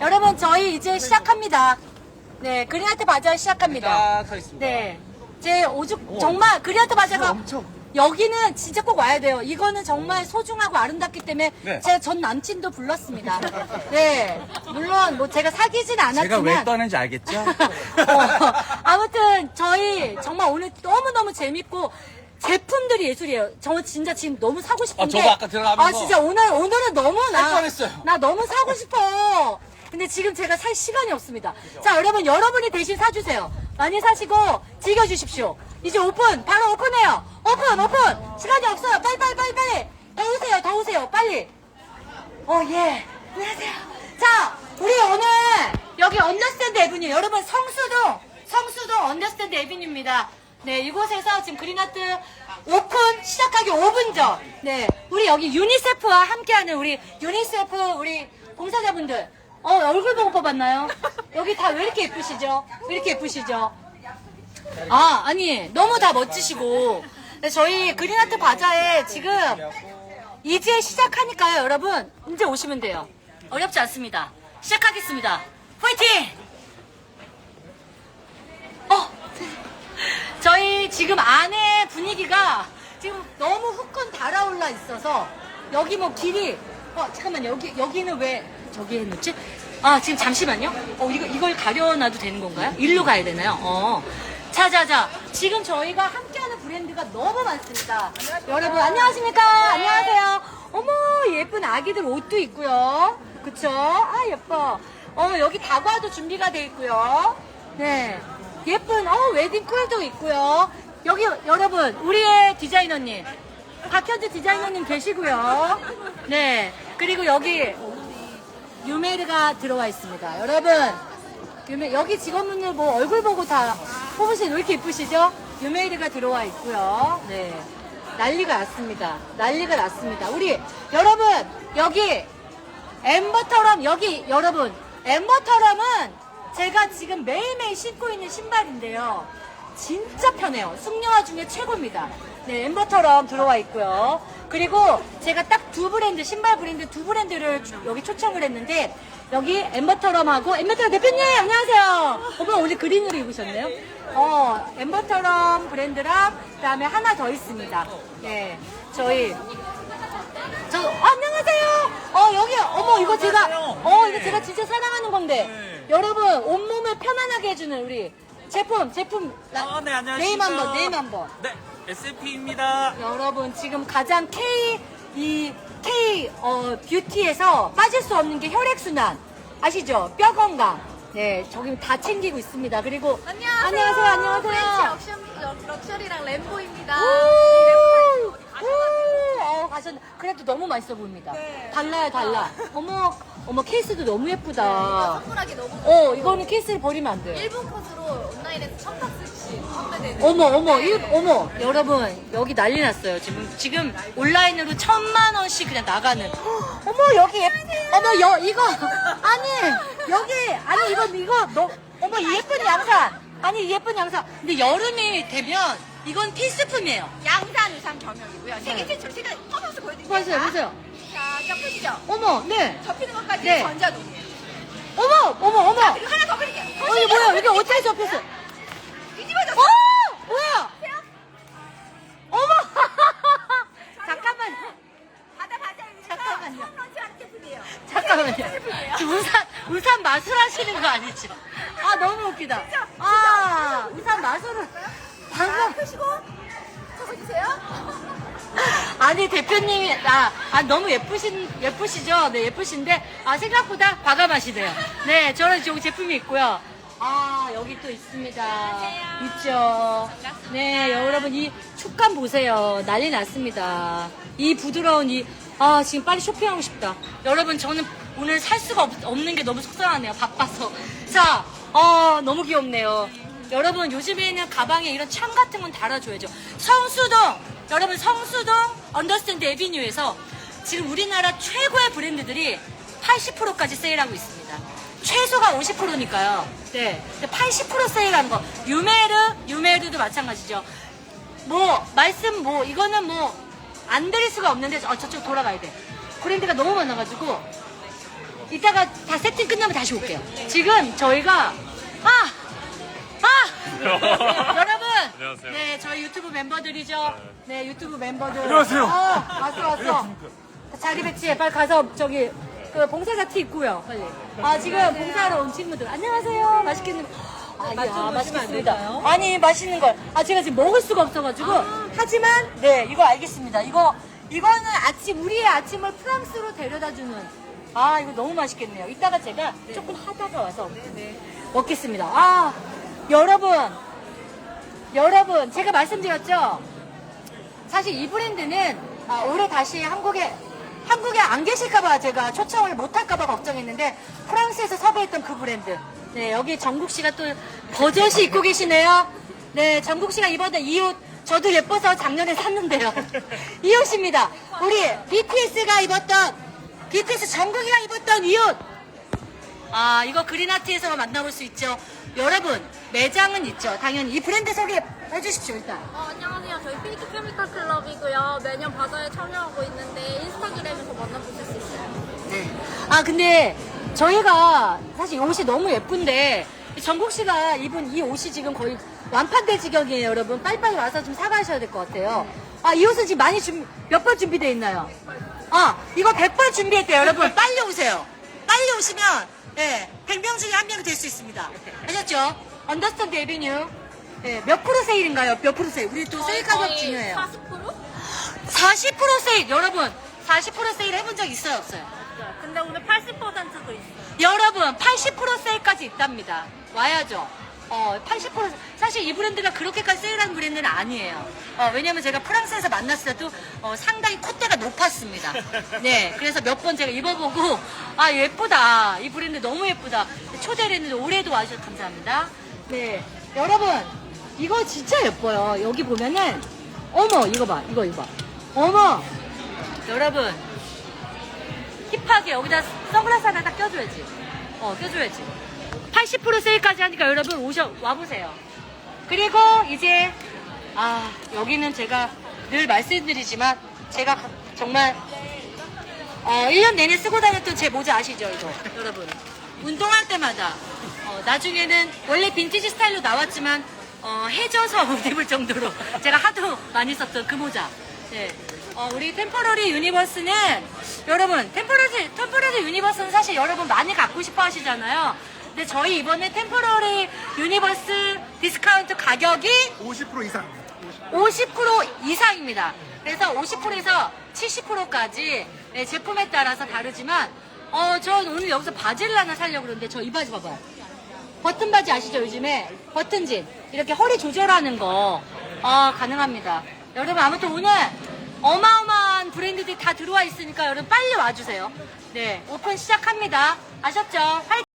여러분 저희 이제 시작합니다. 네, 그린아트 바자 시작합니다. 시작하겠습니다. 네, 제 오죽 정말 그린아트 바자가 여기는 진짜 꼭 와야 돼요. 이거는 정말 소중하고 아름답기 때문에 네. 제 전 남친도 불렀습니다. 네, 물론 뭐 제가 사귀진 않았지만 제가 왜 떠는지 알겠죠? 어, 아무튼 저희 정말 오늘 너무너무 재밌고 제품들이 예술이에요. 저 진짜 지금 너무 사고 싶은데. 아, 저도 아까 들어가면서 아 진짜 오늘 오늘은 너무 나, 할 뻔했어요. 나 너무 사고 싶어. 근데 지금 제가 살 시간이 없습니다. 자 여러분 여러분이 대신 사주세요. 많이 사시고 즐겨주십시오. 이제 오픈 바로 오픈해요. 오픈 오픈 시간이 없어요. 빨리 빨리 빨리 빨리 더 오세요 더 오세요 빨리. 어, 예. 안녕하세요. 자, 우리 오늘 여기 언더스탠드 에비뉴, 여러분 성수동, 성수동 언더스탠드 에비뉴입니다. 네, 이곳에서 지금 그린아트 오픈 시작하기 5분 전. 네, 우리 여기 유니세프와 함께하는 우리 유니세프 우리 봉사자분들. 어, 얼굴 보고 뽑았나요? 여기 다 왜 이렇게 예쁘시죠? 왜 이렇게 예쁘시죠? 아, 아니, 너무 다 멋지시고. 네, 저희 그린아트 바자에 지금 이제 시작하니까요, 여러분. 이제 오시면 돼요. 어렵지 않습니다. 시작하겠습니다. 화이팅! 어, 저희 지금 안에 분위기가 지금 너무 후끈 달아올라 있어서 여기 뭐 길이 어 잠깐만 여기 여기는 왜 저기 해놓지? 아 지금 잠시만요. 어 이거 이걸 가려놔도 되는 건가요? 일로 가야 되나요? 어. 자 자 자 지금 저희가 함께하는 브랜드가 너무 많습니다. 여러분 안녕하십니까? 안녕하세요. 어머 예쁜 아기들 옷도 있고요. 그쵸? 아 예뻐. 어 여기 다과도 준비가 돼 있고요. 네. 예쁜 어 웨딩 쿨도 있고요. 여기 여러분 우리의 디자이너님 박현주 디자이너님 계시고요. 네. 그리고 여기 유메르가 들어와 있습니다. 여러분 유메, 여기 직원분들 뭐 얼굴 보고 다 뽑으시는 왜 이렇게 예쁘시죠? 유메이드가 들어와 있고요. 네. 난리가 났습니다. 난리가 났습니다. 우리 여러분 여기 엠버터럼 여기 여러분 엠버터럼은 제가 지금 매일매일 신고 있는 신발인데요. 진짜 편해요. 숙녀화 중에 최고입니다. 네, 엠버터럼 들어와 있고요. 그리고 제가 딱 두 브랜드, 신발 브랜드 두 브랜드를 주- 여기 초청을 했는데, 여기 엠버터럼하고, 엠버터럼 대표님, 안녕하세요. 어머, 오늘 그린으로 입으셨네요. 어, 엠버터럼 브랜드랑, 그 다음에 하나 더 있습니다. 네, 저희, 저, 어, 안녕하세요. 어, 여기, 어머, 이거 제가, 어, 이거 제가 진짜 사랑하는 건데. 네. 여러분, 온몸을 편안하게 해주는 우리 제품, 제품. 나- 아, 네, 안녕하십니까. 네임 한 번, 네임 한 번. 네, SP입니다. 여러분, 지금 가장 K, 이, K, 어, 뷰티에서 빠질 수 없는 게 혈액 순환. 아시죠? 뼈 건강. 네, 저기 다 챙기고 있습니다. 그리고. 안녕하세요. 안녕하세요, 안녕하세요. 프렌치 럭셔, 럭셔리랑 램보입니다. 우! 네, 우! 어, 가셨 그래도 너무 맛있어 보입니다. 네. 달라요, 달라. 어머, 어머, 케이스도 너무 예쁘다. 선물하기 너무 어, 이거는 케이스를 버리면 안 돼요. 일본 컷으로 온라인에서 첫 박스씩 판매되는 어머, 어머, 일, 어머, 여러분, 여기 난리 났어요. 지금, 지금 온라인으로 천만 원씩 그냥 나가는. 어머, 여기, 예, 어머, 여, 이거, 아니, 여기, 아니, 이거, 이거, 너, 어머, 이 예쁜 양산. 아니, 이 예쁜 양산. 근데 여름이 되면, 이건 필수품이에요. 양산 의상 겸용이고요. 세계 최초 제가 퍼서 보여드릴게요. 보세요, 보세요. 자, 자, 보시죠. 어머, 네. 접히는 것까지 네. 전자동이에요. 어머, 어머, 어머. 그리고 하나 더 그릴게요. 어, 이게 뭐야? 이게 어떻게 접혔어? 뒤집어졌어. 어! 뭐야? 어머! 잠깐만. 바다 위해서 잠깐만요. 처음 런칭하는 제품이에요. 잠깐만요. 지금 우산, 우산 마술 하시는 거 아니죠? 아, 너무 웃기다. 아, 우산 마술을. 자, 방금. 펴시고 접어주세요. 아니, 대표님이, 아, 아, 너무 예쁘신, 예쁘시죠? 네, 예쁘신데, 아, 생각보다 과감하시네요. 네, 저는 여기 제품이 있고요. 아, 여기 또 있습니다. 있죠. 네, 여러분, 이 촉감 보세요. 난리 났습니다. 이 부드러운 이, 아, 지금 빨리 쇼핑하고 싶다. 여러분, 저는 오늘 살 수가 없, 없는 게 너무 속상하네요. 바빠서. 자, 어, 너무 귀엽네요. 여러분, 요즘에는 가방에 이런 창 같은 건 달아줘야죠. 성수동! 여러분, 성수동 언더스탠드 에비뉴에서 지금 우리나라 최고의 브랜드들이 80%까지 세일하고 있습니다. 최소가 50%니까요. 네. 80% 세일하는 거. 유메르, 유메르도 마찬가지죠. 뭐, 말씀 뭐, 이거는 뭐, 안 드릴 수가 없는데, 어, 저쪽 돌아가야 돼. 브랜드가 너무 많아가지고. 이따가 다 세팅 끝나면 다시 올게요. 지금 저희가 아! 아! 여러분! 안녕하세요. 네, 저희 유튜브 멤버들이죠. 네, 유튜브 멤버들. 안녕하세요. 어, 왔어, 왔어. 자리 배치해. 빨리 가서 저기 그 봉사자 티 입고요. 빨리. 아, 지금 봉사하러 온 친구들. 안녕하세요. 맛있겠는 아, 야, 맛있겠습니다. 아니, 맛있는 걸. 아, 제가 지금 먹을 수가 없어가지고. 하지만, 네, 이거 알겠습니다. 이거, 이거는 아침, 우리의 아침을 프랑스로 데려다 주는. 아, 이거 너무 맛있겠네요. 이따가 제가 조금 하다가 와서 먹겠습니다. 아, 여러분. 여러분, 제가 말씀드렸죠? 사실 이 브랜드는 아, 올해 다시 한국에 한국에 안 계실까봐 제가 초청을 못할까봐 걱정했는데 프랑스에서 섭외했던 그 브랜드. 네 여기 정국 씨가 또 버젓이 입고 계시네요. 네 정국 씨가 입었던 이 옷 저도 예뻐서 작년에 샀는데요. 이 옷입니다. 우리 BTS가 입었던 BTS 정국이가 입었던 이 옷. 아 이거 그린아트에서 만나볼 수 있죠. 여러분 매장은 있죠. 당연히 이 브랜드 소개 해 주십시오 일단. 어, 안녕하세요. 저희 핑크 케미컬 클럽이고요. 매년 바자에 참여하고 있는데 인스타그램에서 만나보실 수 있어요. 네. 아 근데 저희가 사실 이 옷이 너무 예쁜데 정국 씨가 입은 이 옷이 지금 거의 완판될 지경이에요, 여러분. 빨리빨리 와서 좀 사가셔야 될 것 같아요. 아 이 옷은 지금 많이 준 몇 번 준비되어 있나요? 아 이거 100번 준비했대요, 여러분. 빨리 오세요. 빨리 오시면 예, 100명 중에 한명될수 있습니다. 아셨죠? 언더스턴드 에비뉴. 예, 몇 프로 세일인가요? 몇 프로 세일? 우리 또 세일 가격 중요해요. 40%? 40% 세일, 여러분. 40% 세일 해본 적 있어요, 없어요? 근데 오늘 80%도 있어요. 여러분 80% 세일까지 있답니다. 와야죠. 어, 80% 사실 이 브랜드가 그렇게까지 세일한 브랜드는 아니에요. 어, 왜냐면 제가 프랑스에서 만났을 때도 어, 상당히 콧대가 높았습니다. 네, 그래서 몇 번 제가 입어보고 아 예쁘다. 이 브랜드 너무 예쁘다. 초대를 했는데 올해도 와주셔서 감사합니다. 네, 여러분 이거 진짜 예뻐요. 여기 보면은 어머 이거 봐, 이거 이거 봐. 어머 여러분 힙하게 여기다 선글라스 하나 딱 껴줘야지. 어, 껴줘야지. 80% 세일까지 하니까 여러분 오셔, 와보세요. 그리고 이제, 아, 여기는 제가 늘 말씀드리지만, 제가 가- 정말, 어, 1년 내내 쓰고 다녔던 제 모자 아시죠, 이거? 여러분. 운동할 때마다, 어, 나중에는 원래 빈티지 스타일로 나왔지만, 어, 해져서 못 입을 정도로 제가 하도 많이 썼던 그 모자. 네. 어, 우리 템퍼러리 유니버스는 여러분 템퍼러리 템퍼러리 유니버스는 사실 여러분 많이 갖고 싶어 하시잖아요. 근데 저희 이번에 템퍼러리 유니버스 디스카운트 가격이 50% 이상. 50% 이상입니다. 그래서 50%에서 70%까지 네, 제품에 따라서 다르지만 어, 전 오늘 여기서 바지를 하나 사려고 그러는데 저 이 바지 봐봐요. 버튼 바지 아시죠? 요즘에 버튼진 이렇게 허리 조절하는 거 어, 가능합니다. 여러분 아무튼 오늘 어마어마한 브랜드들이 다 들어와 있으니까 여러분 빨리 와주세요. 네 오픈 시작합니다. 아셨죠? 화이팅!